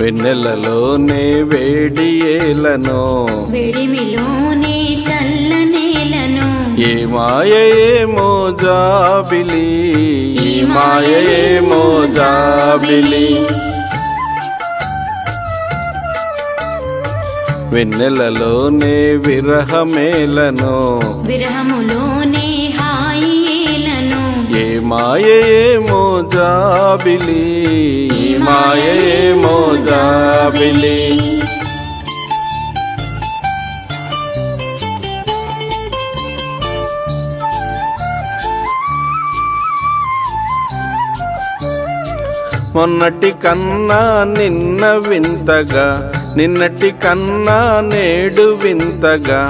వెన్నెలలోనే వేడి ఏలను. వెడిమిలోనే చల్లనేలను ఏ మాయేమో జాబిలి. ఈ మాయేమో జాబిలి. వెన్నెలలోనే విరహమేలను. విరహములోనే హాయిలను ఏ మాయేమో జాబిలి. ఈ మాయేమో వెళ్ళి. మొన్నటి కన్నా నిన్న వింతగా నిన్నటి కన్నా నేడు వింతగా.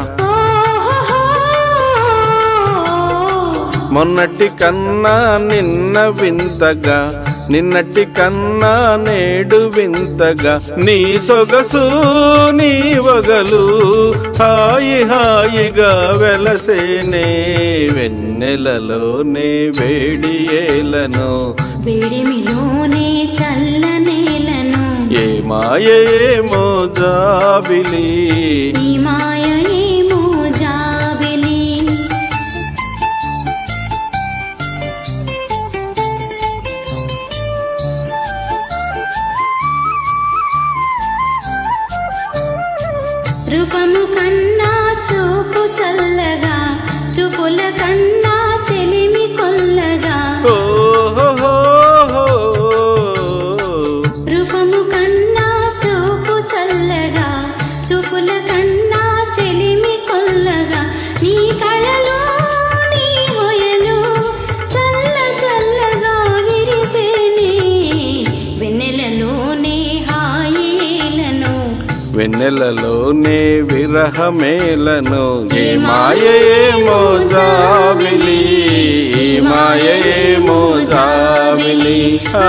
మొన్నటి కన్నా నిన్న వింతగా నిన్నటి కన్నా నేడు వింతగా నీ సొగసు నీ వగలు హాయి హాయిగా వెలసేనే వెన్నెలలోనే వేడి ఏలను. వేడిమిలోనే చల్లనేలను ఏ మాయేమో జాబిలి. ఈ రూపము కన్నా చూపు చల్లగా చూపుల కన్నా వెన్నెలలోనే విరహమేలను ఏ మాయేమో జాబిలి ఏ మాయేమో జాబిలి ఆ.